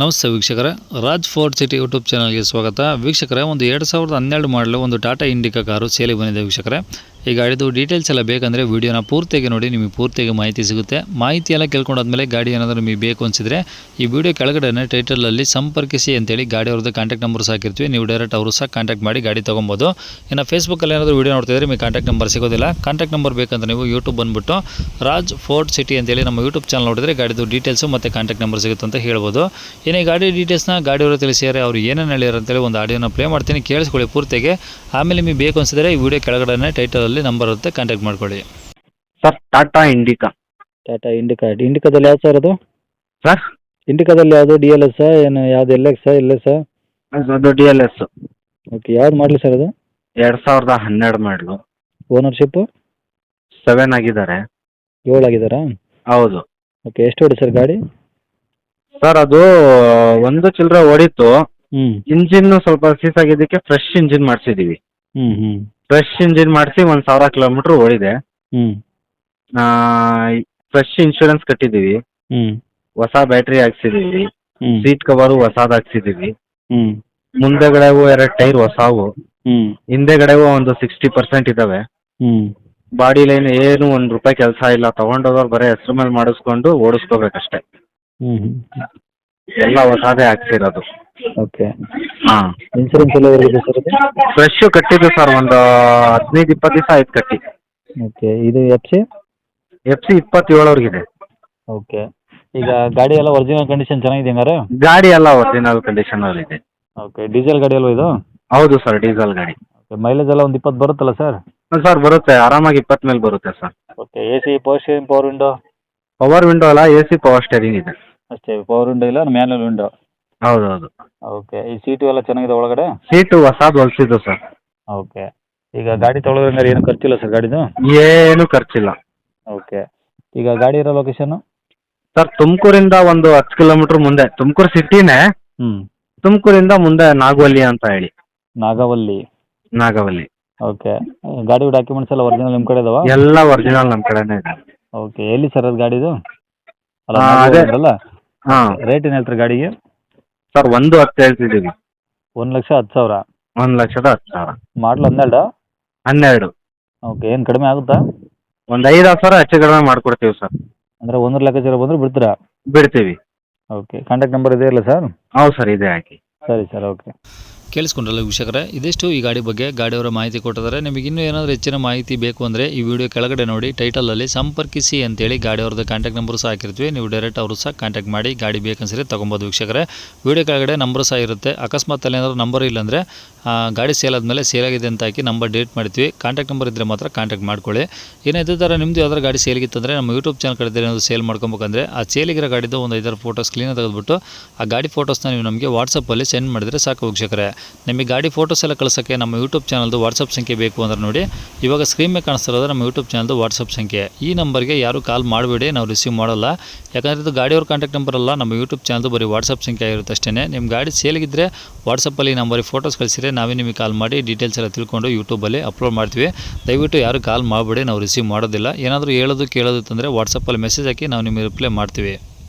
ನಮಸ್ತೆ ವೀಕ್ಷಕರೇ, Raj fort city YouTube ಚಾನಲ್ಗೆ ಸ್ವಾಗತ. ವೀಕ್ಷಕರೇ, ಒಂದು ಎರಡು ಸಾವಿರದ ಹನ್ನೆರಡು ಮಾಡಲು ಒಂದು ಟಾಟಾ ಇಂಡಿಕಾ ಕಾರು ಸೇಲಿಗೆ ಬಂದಿದೆ ವೀಕ್ಷಕರೇ. ಈ ಗಾಡಿದು ಡೀಟೇಲ್ಸ್ ಎಲ್ಲ ಬೇಕಂದರೆ ವೀಡಿಯೋನ ಪೂರ್ತಿಯಾಗಿ ನೋಡಿ, ನಿಮಗೆ ಪೂರ್ತಿಯಾಗಿ ಮಾಹಿತಿ ಸಿಗುತ್ತೆ. ಮಾಹಿತಿ ಎಲ್ಲ ಕೇಳ್ಕೊಂಡಾದ್ಮೇಲೆ ಗಾಡಿ ಏನಾದರೂ ನಿಮಗೆ ಬೇಕು ಅನಿಸಿದ್ರೆ ಈ ವಿಡಿಯೋ ಕೆಳಗಡೆ ಟೈಟಲಲ್ಲಿ ಸಂಪರ್ಕಿಸಿ ಅಂತೇಳಿ ಗಾಡಿ ಅವ್ರದ್ದು ಕಾಂಟ್ಯಾಕ್ಟ್ ನಂಬರ್ ಹಾಕಿರ್ತೀವಿ. ನೀವು ಡೈರೆಕ್ಟ್ ಅವರು ಸಹ ಕಾಂಟ್ಯಾಕ್ಟ್ ಮಾಡಿ ಗಾಡಿ ತೊಗೊಬೋದು. ಇನ್ನು ಫೇಸ್ಬುಕ್ಕಲ್ಲಿ ಏನಾದರೂ ವೀಡಿಯೋ ನೋಡ್ತಿದ್ರೆ ನಿಮಗೆ ಕಾಂಟ್ಯಾಕ್ಟ್ ನಂಬರ್ ಸಿಗೋದಿಲ್ಲ. ಕಾಂಟ್ಯಾಕ್ಟ್ ನಂಬರ್ ಬೇಕಂದ್ರೆ ನೀವು ಯೂಟ್ಯೂಬ್ ಬಂದುಬಿಟ್ಟು ರಾಜ್ ಫೋರ್ಟ್ ಸಿಟಿ ಅಂತೇಳಿ ನಮ್ಮ ಯೂಟ್ಯೂಬ್ ಚಾನಲ್ ನೋಡಿದ್ರೆ ಗಾಡಿದು ಡೀಟೇಲ್ಸು ಮತ್ತು ಕಾಂಟ್ಯಾಕ್ಟ್ ನಂಬರ್ ಸಿಗುತ್ತೆ ಅಂತ ಹೇಳ್ಬೋದು. ಈ ಗಾಡಿ ಡೀಟೇಲ್ಸ್ನ ಗಾಡಿಯವರು ತಿಳಿಸಿದರೆ ಅವರು ಏನೇನು ಹೇಳ್ಯಾರ ಅಂತೇಳಿ ಒಂದು ಆಡಿಯೋನ ಪ್ಲೇ ಮಾಡ್ತೀನಿ. ಕೇಳಿಸ್ಕೊಳ್ಳಿ ಪೂರ್ತಿಗೆ ಆಮೇಲೆ ನಿಮಗೆ ಬೇಕು ಅನಿಸಿದ್ರೆ ಈ ವಿಡಿಯೋ ಕೆಳಗಡೆ ಟೈಟಲಲ್ಲಿ ನಂಬರ್ ಇರುತ್ತೆ ಕಾಂಟ್ಯಾಕ್ಟ್ ಮಾಡ್ಕೊಳ್ಳಿ. Sir Tata Indica. Tata Indica. ಇಂಡಿಕಾದಲ್ಲಿ ಯಾವ್ದು ಸರ್ ಅದು? ಸರ್? ಇಂಡಿಕಾದಲ್ಲಿ ಯಾವುದು ಡಿ ಎಲ್ ಎಸ್ ಏನು ಯಾವ್ದು ಎಲ್ ಎಕ್ಸ್ ಎಲ್ ಎಸ್ ಅದು ಡಿ ಎಲ್ ಎಸ್ ಓಕೆ ಯಾವ್ದು ಮಾಡಲಿ ಸರ್ ಅದು? ಎರಡು ಸಾವಿರದ ಹನ್ನೆರಡು ಮಾಡಲು. ಓನರ್ಶಿಪ್ಪು ಸೆವೆನ್ ಆಗಿದ್ದಾರೆ. ಏಳು ಆಗಿದ್ದಾರಾ? ಹೌದು. ಓಕೆ ಎಷ್ಟು ಹೊಡಿ ಸರ್ ಗಾಡಿ? ಸರ್ ಅದು ಒಂದು ಚಿಲ್ಲರೆ ಹೊಡಿತು ಹ್ಞೂ ಇಂಜಿನ್ ಸ್ವಲ್ಪ ಸೀಸ್ ಆಗಿದ್ದಕ್ಕೆ ಫ್ರೆಶ್ ಇಂಜಿನ್ ಮಾಡಿಸಿದ್ದೀವಿ ಹ್ಞೂ ಹ್ಞೂ ಫ್ರೆಶ್ ಇಂಜಿನ್ ಮಾಡಿಸಿ ಒಂದ್ ಸಾವಿರ ಕಿಲೋಮೀಟರ್ ಓಡಿದೆ. ಹ್ಞೂ ಫ್ರೆಶ್ ಇನ್ಶೂರೆನ್ಸ್ ಕಟ್ಟಿದ್ದೀವಿ. ಹ್ಞೂ ಹೊಸ ಬ್ಯಾಟ್ರಿ ಹಾಕ್ಸಿದೀವಿ ಹ್ಞೂ ಸೀಟ್ ಕವರು ಹೊಸಾದ್ ಹಾಕ್ಸಿದೀವಿ ಹ್ಞೂ ಮುಂದೆಗಡೆವು ಎರಡು ಟೈರ್ ಹೊಸವು. ಹ್ಞೂ ಹಿಂದೆಗಡೆವು ಒಂದು ಸಿಕ್ಸ್ಟಿ ಪರ್ಸೆಂಟ್ ಇದ್ದಾವೆ ಹ್ಞೂ ಬಾಡಿ ಲೈನ್ ಏನು ಒಂದ್ ರೂಪಾಯಿ ಕೆಲಸ ಇಲ್ಲ. ತಗೊಂಡೋದವ್ರು ಬರೀ ಹೆಸರು ಮೇಲೆ ಮಾಡಿಸ್ಕೊಂಡು ಓಡಿಸ್ಕೋಬೇಕಷ್ಟೇ. ಹ್ಞೂ ಹ್ಞೂ ಎಲ್ಲ ಹೊಸದೇ ಹಾಕ್ಸಿರೋದು. ಓಕೆ ಹಾಂ. ಇನ್ಸೂರೆನ್ಸ್ ಎಲ್ಲ ಇದೆ? ಸರ್ ಫ್ರೆಶ್ ಕಟ್ಟಿದ್ದು ಸರ್ ಒಂದು ಹದಿನೈದು ಇಪ್ಪತ್ತು ದಿವಸ ಆಯ್ತು ಕಟ್ಟಿ. ಓಕೆ ಇದು ಎಫ್ ಸಿ ಎಫ್ ಸಿ ಇಪ್ಪತ್ತೇಳವ್ರಿಗಿದೆ ಓಕೆ ಈಗ ಗಾಡಿ ಎಲ್ಲ ಒರಿಜಿನಲ್ ಕಂಡೀಷನ್ ಚೆನ್ನಾಗಿದೆ ಹಂಗಾರೆ? ಗಾಡಿ ಎಲ್ಲ ಒರಿಜಿನಲ್ ಕಂಡೀಷನಲ್ಲಿದೆ ಓಕೆ ಡೀಸೆಲ್ ಗಾಡಿ ಅಲ್ವಾ ಇದು? ಹೌದು ಸರ್ ಡೀಸೆಲ್ ಗಾಡಿ. ಓಕೆ ಮೈಲೇಜ್ ಎಲ್ಲ ಒಂದು ಇಪ್ಪತ್ತು ಬರುತ್ತಲ್ಲ ಸರ್ ಸರ್ ಬರುತ್ತೆ. ಆರಾಮಾಗಿ ಇಪ್ಪತ್ತು ಮೇಲೆ ಬರುತ್ತೆ sir okay A C power steering power window power window ಅಲ್ಲ ಎ ಸಿ ಪವರ್ ಸ್ಟೇರಿಂಗ್ ಇದೆ. ಅಷ್ಟೇ ಪವರ್ ವಿಂಡೋ ಇಲ್ಲ ಮ್ಯಾನುವಲ್ ವಿಂಡೋ ಹೌದು ಹೌದು ಓಕೆ ಈ ಸೀಟು ಎಲ್ಲ ಚೆನ್ನಾಗಿದೆ ಒಳಗಡೆ? ಸೀಟು ಹೊಸದು ಹೊಲಿಸಿದ್ದು ಸರ್ ಓಕೆ ಈಗ ಗಾಡಿ ತೊಗೊಳೋದ್ರಂಗಾರೆ ಏನು ಖರ್ಚಿಲ್ಲ ಸರ್ ಗಾಡಿದು? ಏನು ಖರ್ಚಿಲ್ಲ. ಓಕೆ ಈಗ ಗಾಡಿ ಇರೋ ಲೊಕೇಶನ್ ಸರ್ ತುಮಕೂರಿಂದ ಒಂದು ಹತ್ತು ಕಿಲೋಮೀಟರ್ ಮುಂದೆ ತುಮಕೂರು ಸಿಟಿನೇ ಹ್ಞೂ ತುಮಕೂರಿಂದ ಮುಂದೆ ನಾಗವಲ್ಲಿ ಅಂತ ಹೇಳಿ. ನಾಗವಲ್ಲಿ. ನಾಗವಲ್ಲಿ. ಓಕೆ ಗಾಡಿ ಡಾಕ್ಯುಮೆಂಟ್ಸ್ ಎಲ್ಲ ಒರಿಜಿನಲ್ ನಿಮ್ಮ ಕಡೆ ಇದಾವ? ಎಲ್ಲ ಒರಿಜಿನಲ್ ನಮ್ಮ ಕಡೆನೇ ಇದೆ. ಓಕೆ ಎಲ್ಲಿ ಸರ್ ಅದು ಗಾಡಿದು? ಅಲ್ಲ ಅದೇ. ಅಲ್ಲ ಹಾಂ. ರೇಟ್ ಏನು ಹೇಳ್ತಾರೆ ಗಾಡಿಗೆ? ಸರ್ ಒಂದು ಹತ್ತು ಹೇಳ್ತಿದ್ದೀವಿ. ಒಂದು ಲಕ್ಷ ಹತ್ತು ಸಾವಿರ? ಒಂದು ಲಕ್ಷದ ಹತ್ತು ಸಾವಿರ. ಮಾಡಲ್ ಹನ್ನೆರಡು? ಹನ್ನೆರಡು. ಓಕೆ ಏನು ಕಡಿಮೆ ಆಗುತ್ತಾ? ಒಂದು ಐದು ಹತ್ತು ಸಾವಿರ ಹೆಚ್ಚು ಕಡಿಮೆ ಮಾಡ್ಕೊಡ್ತೀವಿ ಸರ್. ಅಂದರೆ ಒಂದರ ಲೆಕ್ಕಾಚಾರ ಬಂದರೆ ಬಿಡ್ತೀರಾ? ಬಿಡ್ತೀವಿ. ಓಕೆ ಕಾಂಟ್ಯಾಕ್ಟ್ ನಂಬರ್ ಇದೆ ಇಲ್ಲ ಸರ್? ಹೌದು ಸರ್ ಇದೆ ಹಾಕಿ. ಸರಿ ಸರ್ ಓಕೆ. ಕೇಳಿಸ್ಕೊಂಡ್ರಲ್ಲ ವೀಕ್ಷಕರೇ? ಇದಿಷ್ಟು ಈ ಗಾಡಿ ಬಗ್ಗೆ ಗಾಡಿಯವರ ಮಾಹಿತಿ ಕೊಟ್ಟಿದ್ದಾರೆ. ನಿಮಗೆ ಇನ್ನೂ ಏನಾದರೂ ಹೆಚ್ಚಿನ ಮಾಹಿತಿ ಬೇಕು ಅಂದರೆ ಈ ವಿಡಿಯೋ ಕೆಳಗಡೆ ನೋಡಿ ಟೈಟಲಲ್ಲಿ ಸಂಪರ್ಕಿಸಿ ಅಂತೇಳಿ ಗಾಡಿಯವ್ರದ್ದು ಕಾಂಟ್ಯಾಕ್ಟ್ ನಂಬರ್ ಸಹ ಹಾಕಿರ್ತೀವಿ. ನೀವು ಡೈರೆಕ್ಟ್ ಅವರು ಸಹ ಕಾಂಟ್ಯಾಕ್ಟ್ ಮಾಡಿ ಗಾಡಿ ಬೇಕನ್ಸರಿ ತೊಗೊಬೋದು ವೀಕ್ಷಕರೇ. ವಿಡಿಯೋ ಕೆಳಗಡೆ ನಂಬರ್ ಸಹ ಇರುತ್ತೆ. ಅಕಸ್ಮಾತ್ ಅಲ್ಲಿ ಏನಾದರೂ ನಂಬರ್ ಇಲ್ಲಾಂದರೆ ಗಾಡಿ ಸೇಲ್ ಆದಮೇಲೆ ಸೇಲ್ ಆಗಿದೆ ಅಂತ ಹಾಕಿ ನಂಬರ್ ಡೇಟ್ ಮಾಡ್ತೀವಿ. ಕಾಂಟ್ಯಾಕ್ಟ್ ನಂಬರ್ ಇದ್ದರೆ ಮಾತ್ರ ಕಾಂಟ್ಯಾಕ್ಟ್ ಮಾಡ್ಕೊಳ್ಳಿ. ಇನ್ನು ಇದೇ ಥರ ನಿಮ್ಮದು ಯಾವ್ದಾರು ಗಾಡಿ ಸೇಲ್ಗಿತ್ತಂದರೆ ನಮ್ಮ ಯೂಟ್ಯೂಬ್ ಚಾನಲ್ ಕಡೆ ಏನಾದರೂ ಸೇಲ್ ಮಾಡ್ಕೊಬೇಕಂದ್ರೆ ಆ ಸೇಲಿಗಿರೋ ಗಾಡಿದು ಒಂದು ಐದಾರು ಫೋಟೋಸ್ ಕ್ಲೀನಾಗಿ ತೆಗೆದುಬಿಟ್ಟು ಆ ಗಾಡಿ ಫೋಟೋಸ್ನ ನೀವು ನಮಗೆ ವಾಟ್ಸಪ್ಪಲ್ಲಿ ಸೆಂಡ್ ಮಾಡಿದರೆ ಸಾಕು ವೀಕ್ಷಕರೇ. ನಿಮಗೆ ಗಾಡಿ ಫೋಟೋಸ್ ಎಲ್ಲ ಕಳ್ಸೋಕ್ಕೆ ನಮ್ಮ ಯೂಟ್ಯೂಬ್ ಚಾನಲ್ದು ವಾಟ್ಸಪ್ ಸಂಖ್ಯೆ ಬೇಕು ಅಂದ್ರೆ ನೋಡಿ, ಇವಾಗ ಸ್ಕ್ರೀನ್ ಮೇಲೆ ಕಾಣಿಸ್ತಿರೋದು ನಮ್ಮ ಯೂಟ್ಯೂಬ್ ಚಾನಲ್ದು ವಾಟ್ಸಪ್ ಸಂಖ್ಯೆ. ಈ ನಂಬರ್ಗೆ ಯಾರು ಕಾಲ್ ಮಾಡಬೇಡಿ, ನಾವು ರಿಸೀವ್ ಮಾಡೋಲ್ಲ. ಯಾಕಂದರೆ ಇದು ಗಾಡಿಯವ್ರ ಕಾಂಟ್ಯಾಕ್ಟ್ ನಂಬರ್ ಅಲ್ಲ, ನಮ್ಮ ಯೂಟ್ಯೂಬ್ ಚಾನಲ್ದು ಬರೀ ವಾಟ್ಸಪ್ ಸಂಖ್ಯೆ ಆಗಿರುತ್ತೆ ಅಷ್ಟೇ ನಿಮ್ಮ ಗಾಡಿ ಸೇಲಿಗಿದ್ದರೆ ವಾಟ್ಸಪ್ಪಲ್ಲಿ ನಂಬರಿಗೆ ಫೋಟೋಸ್ ಕಳಿಸಿದ್ರೆ ನಾವೇ ನಿಮಗೆ ಕಾಲ್ ಮಾಡಿ ಡೀಟೇಲ್ಸ್ ಎಲ್ಲ ತಿಳ್ಕೊಂಡು ಯೂಟ್ಯೂಬಲ್ಲಿ ಅಪ್ಲೋಡ್ ಮಾಡ್ತೀವಿ. ದಯವಿಟ್ಟು ಯಾರು ಕಾಲ್ ಮಾಡಬೇಡಿ, ನಾವು ರಿಸೀವ್ ಮಾಡೋದಿಲ್ಲ. ಏನಾದರೂ ಹೇಳೋದು ಕೇಳೋದು ಅಂತಂದರೆ ವಾಟ್ಸಪ್ಪಲ್ಲಿ ಮೆಸೇಜ್ ಹಾಕಿ ನಾವು ನಿಮಗೆ ರಿಪ್ಲೈ ಮಾಡ್ತೀವಿ.